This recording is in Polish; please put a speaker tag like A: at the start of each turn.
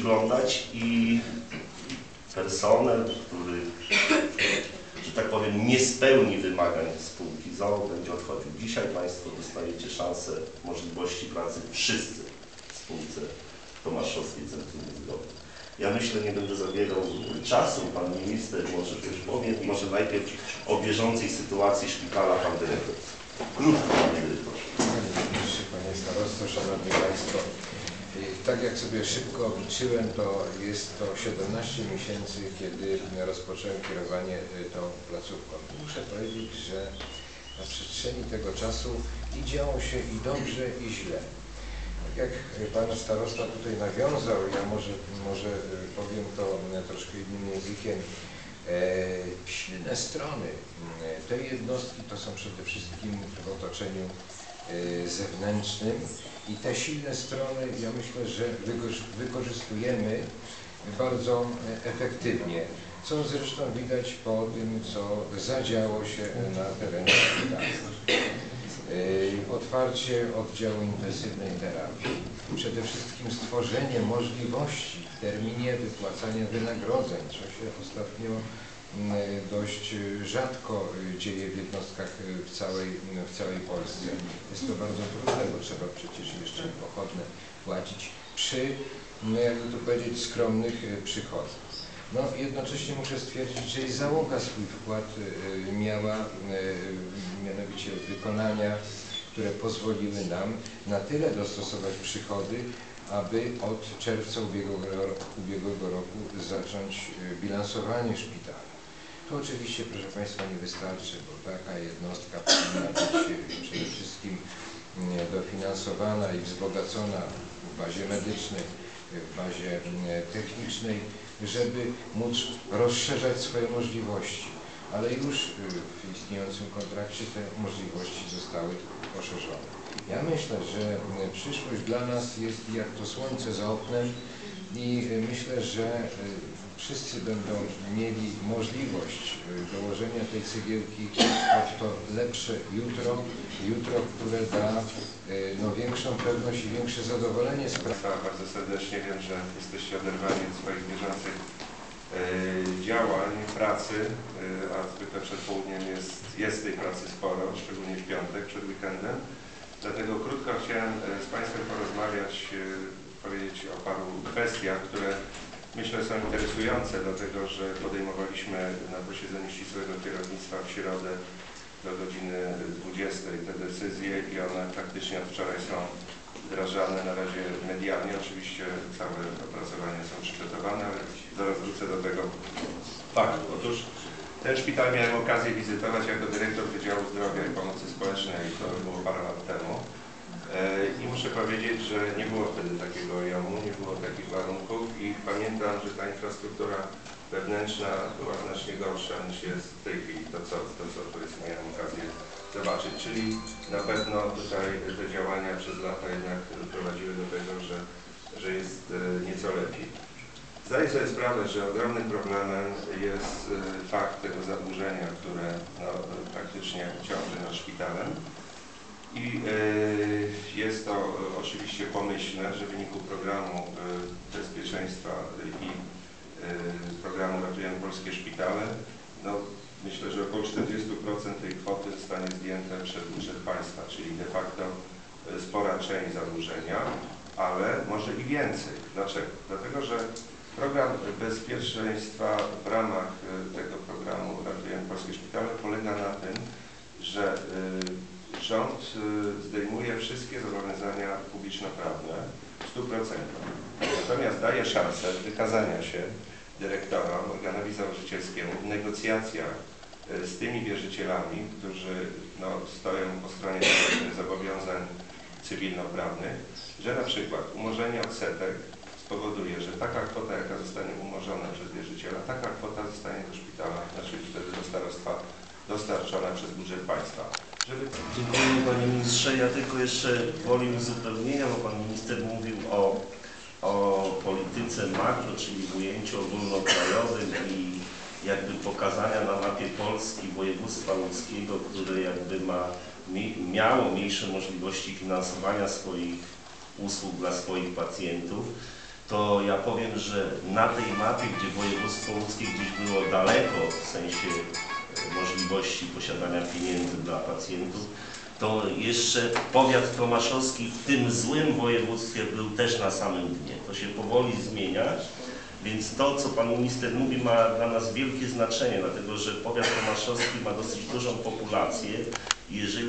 A: przyglądać i personel, który, że tak powiem, nie spełni wymagań spółki ZOO, będzie odchodził. Dzisiaj Państwo dostajecie szansę, możliwości pracy wszyscy w spółce Tomaszowskiej Centrum Zdrowia. Ja myślę, nie będę zabierał czasu, Pan Minister może coś powie, może najpierw o bieżącej sytuacji szpitala Pan Dyrektor. Krótko, Panie Dyrektorze.
B: Panie Starosto, Szanowni Państwo, tak jak sobie szybko obliczyłem, to jest to 17 miesięcy, kiedy rozpocząłem kierowanie y, tą placówką. Muszę powiedzieć, że na przestrzeni tego czasu i działo się i dobrze, i źle. Tak jak Pan Starosta tutaj nawiązał, ja może, może y, powiem to y, troszkę innym językiem, E, silne strony tej jednostki to są przede wszystkim w otoczeniu zewnętrznym i te silne strony ja myślę, że wykorzy- wykorzystujemy bardzo e, efektywnie, co zresztą widać po tym, co zadziało się na terenie. E, Otwarcie oddziału intensywnej terapii. Przede wszystkim stworzenie możliwości w terminie wypłacania wynagrodzeń, co się ostatnio dość e, rzadko dzieje w jednostkach e, w całej, w całej Polsce. Jest to bardzo trudne, bo trzeba przecież jeszcze pochodne płacić przy, mm, jakby to powiedzieć, skromnych e, przychodach. No, jednocześnie muszę stwierdzić, że i załoga swój wkład e, miała, mianowicie wykonania, które pozwoliły nam na tyle dostosować przychody, aby od czerwca ubiegłego, ro- ubiegłego roku zacząć bilansowanie szpitala. To oczywiście, proszę Państwa, nie wystarczy, bo taka jednostka powinna być e, przede wszystkim mm, dofinansowana i wzbogacona w bazie medycznej, w bazie mm, technicznej, żeby móc rozszerzać swoje możliwości. Ale już y, w istniejącym kontrakcie te możliwości zostały poszerzone. Ja myślę, że y, przyszłość dla nas jest jak to słońce za oknem i myślę, że wszyscy będą mieli możliwość y, dołożenia tej cegiełki w to lepsze jutro, jutro, które da y, no, większą pewność i większe zadowolenie z pracy.
C: Bardzo serdecznie. Wiem, że jesteście oderwani od swoich bieżących e, działań, pracy, a zwykle przed południem jest, jest tej pracy sporo, szczególnie w piątek, przed weekendem. Dlatego krótko chciałem z Państwem porozmawiać, powiedzieć o paru kwestiach, które myślę są interesujące, dlatego że podejmowaliśmy na posiedzeniu ścisłego kierownictwa w środę do godziny 20 te decyzje i one faktycznie od wczoraj są wdrażane na razie medialnie. Oczywiście całe opracowania są przygotowane, ale zaraz wrócę do tego faktu. Otóż ten szpital miałem okazję wizytować jako dyrektor Wydziału Zdrowia i Pomocy Społecznej, to było parę lat temu. E, I muszę powiedzieć, że nie było wtedy takiego jomu, nie było takich warunków i pamiętam, że ta infrastruktura wewnętrzna była znacznie gorsza niż jest w tej chwili, to co, to co powiedzmy miałem okazję zobaczyć. Czyli na pewno tutaj te działania przez lata jednak prowadziły do tego, że, że jest e, nieco lepiej. Zdaję sobie sprawę, że ogromnym problemem jest e, fakt tego zadłużenia, które no, praktycznie ciąży nad szpitalem. I e, jest to e, oczywiście pomyślne, że w wyniku programu e, bezpieczeństwa i programu Ratujemy Polskie Szpitale, no, myślę, że około 40% tej kwoty zostanie zdjęte przez budżet państwa, czyli de facto spora część zadłużenia, ale może i więcej. Dlaczego? Dlatego, że program bezpieczeństwa w ramach e, tego programu Ratujemy Polskie Szpitale polega na tym, że e, rząd y, zdejmuje wszystkie zobowiązania publiczno-prawne w 100%. Natomiast daje szansę wykazania się dyrektorom, organowi założycielskiemu w negocjacjach y, z tymi wierzycielami, którzy no, stoją po stronie zobowiązań cywilnoprawnych, że na przykład umorzenie odsetek spowoduje, że taka kwota, jaka zostanie umorzona przez wierzyciela, taka kwota zostanie do szpitala, znaczy wtedy do starostwa dostarczona przez budżet państwa.
A: Dziękuję Panie Ministrze. Ja tylko jeszcze woli uzupełnienia, bo Pan Minister mówił o, o polityce makro, czyli w ujęciu ogólnokrajowym i jakby pokazania na mapie Polski województwa łódzkiego, które jakby ma, mi, miało mniejsze możliwości finansowania swoich usług dla swoich pacjentów. to ja powiem, że na tej mapie, gdzie województwo łódzkie gdzieś było daleko w sensie możliwości posiadania pieniędzy dla pacjentów, to jeszcze powiat tomaszowski w tym złym województwie był też na samym dnie. To się powoli zmienia, więc to, co Pan Minister mówi, ma dla nas wielkie znaczenie, dlatego że powiat tomaszowski ma dosyć dużą populację jeżeli